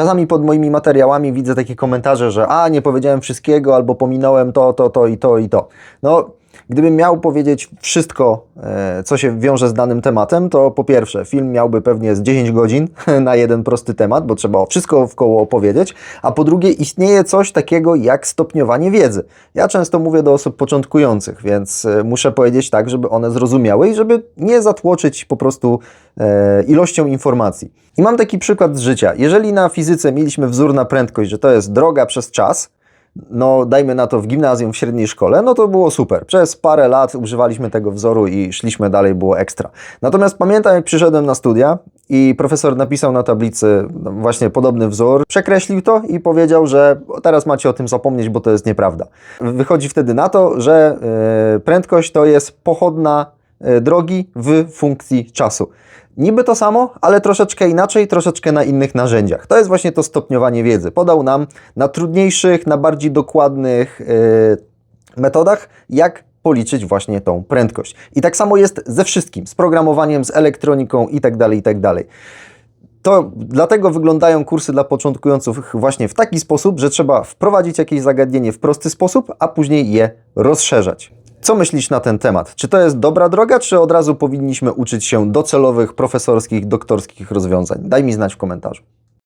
Czasami pod moimi materiałami widzę takie komentarze, że a, nie powiedziałem wszystkiego, albo pominąłem to, to, to i to i to. No, gdybym miał powiedzieć wszystko, e, co się wiąże z danym tematem, to po pierwsze, film miałby pewnie z 10 godzin na jeden prosty temat, bo trzeba wszystko koło opowiedzieć, a po drugie, istnieje coś takiego jak stopniowanie wiedzy. Ja często mówię do osób początkujących, więc e, muszę powiedzieć tak, żeby one zrozumiały i żeby nie zatłoczyć po prostu e, ilością informacji. I mam taki przykład z życia. Jeżeli na fizyce mieliśmy wzór na prędkość, że to jest droga przez czas, no dajmy na to w gimnazjum, w średniej szkole, no to było super. Przez parę lat używaliśmy tego wzoru i szliśmy dalej, było ekstra. Natomiast pamiętam, jak przyszedłem na studia i profesor napisał na tablicy no, właśnie podobny wzór, przekreślił to i powiedział, że teraz macie o tym zapomnieć, bo to jest nieprawda. Wychodzi wtedy na to, że yy, prędkość to jest pochodna drogi w funkcji czasu. Niby to samo, ale troszeczkę inaczej, troszeczkę na innych narzędziach. To jest właśnie to stopniowanie wiedzy. Podał nam na trudniejszych, na bardziej dokładnych yy, metodach, jak policzyć właśnie tą prędkość. I tak samo jest ze wszystkim, z programowaniem, z elektroniką i tak dalej, i tak. To dlatego wyglądają kursy dla początkujących właśnie w taki sposób, że trzeba wprowadzić jakieś zagadnienie w prosty sposób, a później je rozszerzać. Co myślisz na ten temat? Czy to jest dobra droga, czy od razu powinniśmy uczyć się docelowych, profesorskich, doktorskich rozwiązań? Daj mi znać w komentarzu.